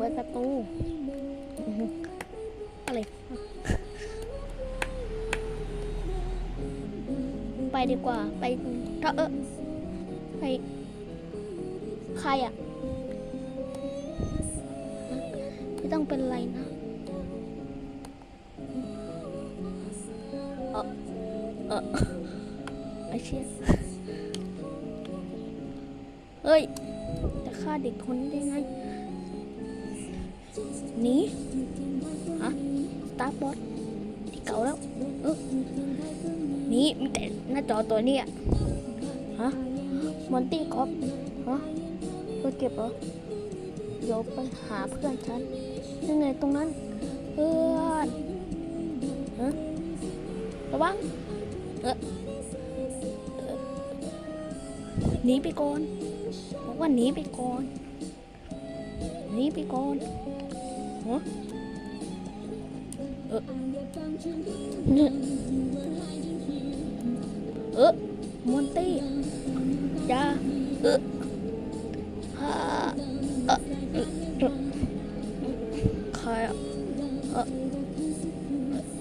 ปิดประตู อะไร ไปดีกว่า ไปถ้าเออไป ใครอะ ไม่ต้องเป็นไรนะเออเออไอเชี่ยเฮ้ย จะฆ่าเด็กคนนี้ได้ไง หนีฮะสตาร์บอสที่เก่าแล้วเออหนีมีแต่หน้าจอตัวนี้ยฮะมอนตี้คอปฮะเพื่อเก็บเหรอเดี๋ยวไปหาเพื่อนฉันยังไงตรงนั้นเพื่อนฮะระวังเออเออหนีไปก่อนบอกว่าหนีไปก่อนหนีไปก่อน เออเออมอนตี้อย่าเออฮ่าเออเออเออใครอะเออ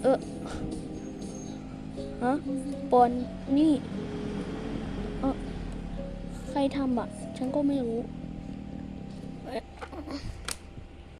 เออฮะปอนนี่เออใครทำอะ ฉันก็ไม่รู้